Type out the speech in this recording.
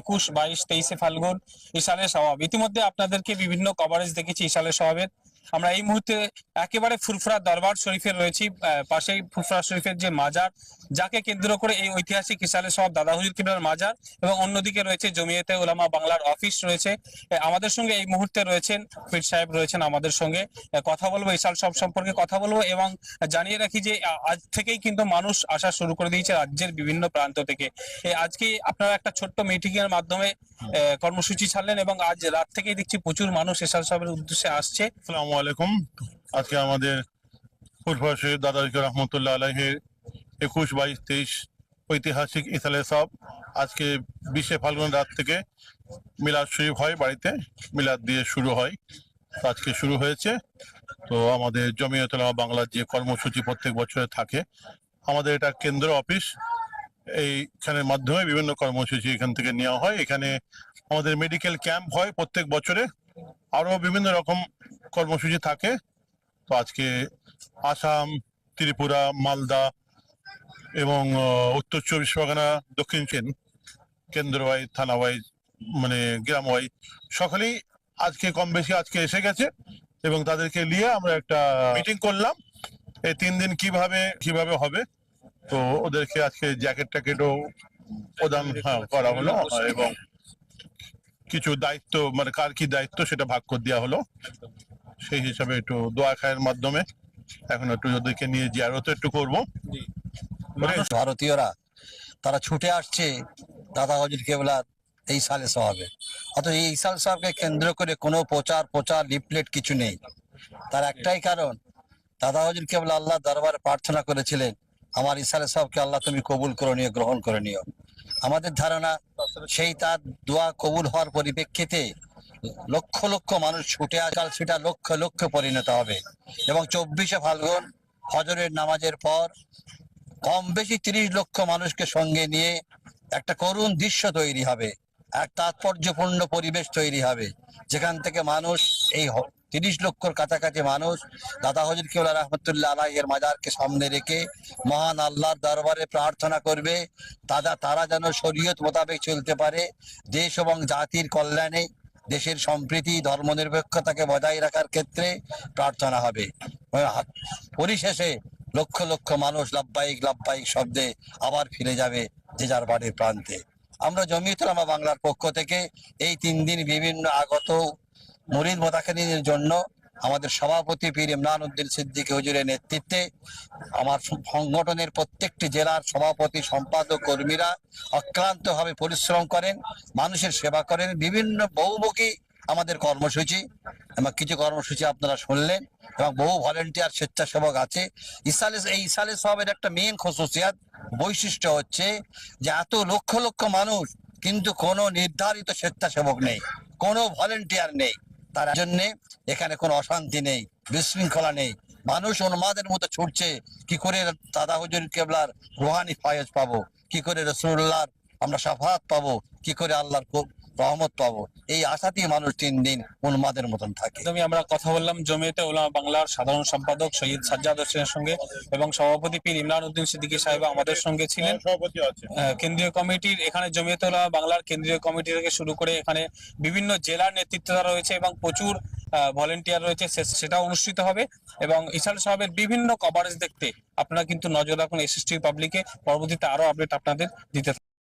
একুশ বাইশ তেইশে ফাল্গুন ইশালে স্বভাব। ইতিমধ্যে আপনাদেরকে বিভিন্ন কভারেজ দেখেছি ইশালে স্বভাবের। আমরা এই মুহূর্তে একেবারে ফুরফুরা দরবার শরীফের রয়েছি পাশেই ফুরফুরা শরীফের যে মাজার, যাকে কেন্দ্র করে এই ঐতিহাসিক ইশালের স্বভাব দাদা হুজুর কিবলার মাজার এবং অন্যদিকে রয়েছে জমিয়তে ওলামা বাংলার অফিস রয়েছে। আমাদের সঙ্গে এই মুহূর্তে রয়েছেন পীর সাহেব রয়েছেন আমাদের সঙ্গে। কথা বলব, ইশাল সব সম্পর্কে কথা বলব এবং জানিয়ে রাখি যে আজ থেকেই কিন্তু মানুষ আসা শুরু করে দিয়েছে রাজ্যের বিভিন্ন প্রান্ত থেকে। আজকে আপনারা একটা ছোট্ট মিটিং এর মাধ্যমে কর্মসূচি ছাড়লেন এবং আজ রাত থেকেই দেখছি প্রচুর মানুষ ইশাল সাহেবের উদ্দেশ্যে আসছে। আলাইকুম। আজকে আমাদের ফুরফুরা শহীদ দাদাজি রহমতুল্লাহ আলহের একুশ, বাইশ, তেইশ ঐতিহাসিক ইসালে সব আজকে বিশে ফাল্গুন রাত থেকে মিলাদ শরীফ হয়, বাড়িতে মিলাদ দিয়ে শুরু হয়। আজকে শুরু হয়েছে। তো আমাদের জমিয়তলা বাংলার যে কর্মসূচি প্রত্যেক বছরে থাকে, আমাদের এটা কেন্দ্র অফিস। এইখানের মাধ্যমে বিভিন্ন কর্মসূচি এখান থেকে নেওয়া হয়। এখানে আমাদের মেডিকেল ক্যাম্প হয় প্রত্যেক বছরে। আরও বিভিন্ন রকম কর্মসূচি থাকে। তো আজকে আসাম ত্রিপুরা মালদা এবং উত্তর চব্বিশ পরগনা দক্ষিণ চীন কেন্দ্র ওয়াইজ থানা ওয়াইজ মানে গ্রাম ওয়াইজ সকলেই আজকে কম বেশি আজকে এসে গেছে এবং তাদেরকে নিয়ে আমরা একটা মিটিং করলাম। এই তিন দিন কীভাবে কীভাবে হবে? তো ওদেরকে আজকে জ্যাকেট ট্যাকেটও প্রদান হ্যাঁ, করা হলো। এবং কিছু দায়িত্ব মানে কার কি দায়িত্ব সেটা ভাগ করে দেওয়া হলো। সেই হিসাবে একটু দোয়া খায়ের মাধ্যমে এখন একটু ওদেরকে নিয়ে জিয়ারত একটু করব। ভারতীয়রা তারা ছুটে আসছে দাদা হজুর কেবলার এই সালে সাহাবে অথচ এই সাল সাহেবকে কেন্দ্র করে কোনো প্রচার প্রচার লিফলেট কিছু নেই। তার একটাই কারণ দাদা হজুর কেবলা আল্লাহ দরবারে প্রার্থনা করেছিলেন আমার ইসালে সাহেবকে আল্লাহ তুমি কবুল করে নিও গ্রহণ করে নিও। আমাদের ধারণা সেই তার দোয়া কবুল হওয়ার পরিপ্রেক্ষিতে লক্ষ লক্ষ মানুষ ছুটে আসাল সেটা লক্ষ লক্ষ পরিণত হবে। এবং চব্বিশে ফাল্গুন হজরের নামাজের পর কম বেশি তিরিশ লক্ষ মানুষকে সঙ্গে নিয়ে একটা করুণ দৃশ্য তৈরি হবে। এক তাৎপর্যপূর্ণ পরিবেশ তৈরি হবে। যেখান থেকে মানুষ, এই তিরিশ লক্ষর কাছাকাছি মানুষ, দাদা হজর কেউলা রহমতুল্লাহ আলাহের মাজারকে সামনে রেখে মহান আল্লাহর দরবারে প্রার্থনা করবে তারা তারা যেন শরীয়ত মোতাবেক চলতে পারে, দেশ এবং জাতির কল্যাণে, দেশের সম্প্রীতি, ধর্মনিরপেক্ষতাকে বজায় রাখার ক্ষেত্রে প্রার্থনা হবে। পরিশেষে লক্ষ লক্ষ মানুষ লাভবাহিক লাভবাহিক শব্দে আবার ফিরে যাবে যে যার বাড়ির প্রান্তে। আমরা জমিয়তুলামা বাংলার পক্ষ থেকে। এই তিন দিন বিভিন্ন আগত মরিদ মোতাকালীনের জন্য আমাদের সভাপতি পীর ইমরান উদ্দিন সিদ্দিক হজুরের নেতৃত্বে আমার সংগঠনের প্রত্যেকটি জেলার সভাপতি, সম্পাদক, কর্মীরা অক্লান্তভাবে পরিশ্রম করেন, মানুষের সেবা করেন, বিভিন্ন বহুমুখী আমাদের কর্মসূচি এবং কিছু কর্মসূচি আপনারা শুনলেন এবং বহু ভলেন্টিয়ার স্বেচ্ছাসেবক আছে। ইসালে, এই ইসালে সবের একটা মেন খসুসিয়াত বৈশিষ্ট্য হচ্ছে যে এত লক্ষ লক্ষ মানুষ কিন্তু কোনো নির্ধারিত স্বেচ্ছাসেবক নেই, কোনো ভলেন্টিয়ার নেই। তার জন্য এখানে কোনো অশান্তি নেই, বিশৃঙ্খলা নেই। মানুষ উন্মাদের মতো ছুটছে, কি করে দাদা হুজুর কেবলার রোহানি ফায়েজ পাবো? কি করে রসুল্লাহর আমরা সাফাত পাবো? কি করে আল্লাহর রহমত পাবো এই আশাতেই মানুষ তিন দিন উন্মাদের মতন থাকে। একদমই আমরা কথা বললাম জমিয়তে ওলামা বাংলার সাধারণ সম্পাদক সৈয়দ সাজ্জাদ হোসেনের সঙ্গে এবং সভাপতি পীর ইমরান উদ্দিন সিদ্দিকী সাহেব আমাদের সঙ্গে ছিলেন। সভাপতি কেন্দ্রীয় কমিটির এখানে জমিয়তে ওলামা বাংলার কেন্দ্রীয় কমিটি থেকে শুরু করে এখানে বিভিন্ন জেলার নেতৃত্বরা রয়েছে এবং প্রচুর ভলেন্টিয়ার রয়েছে। সে- সেটা অনুষ্ঠিত হবে এবং ইসাল সাহেবের বিভিন্ন কভারেজ দেখতে আপনারা কিন্তু নজর রাখুন এসএসটি পাবলিকে পরবর্তীতে আরও আপডেট আপনাদের দিতে থাকব।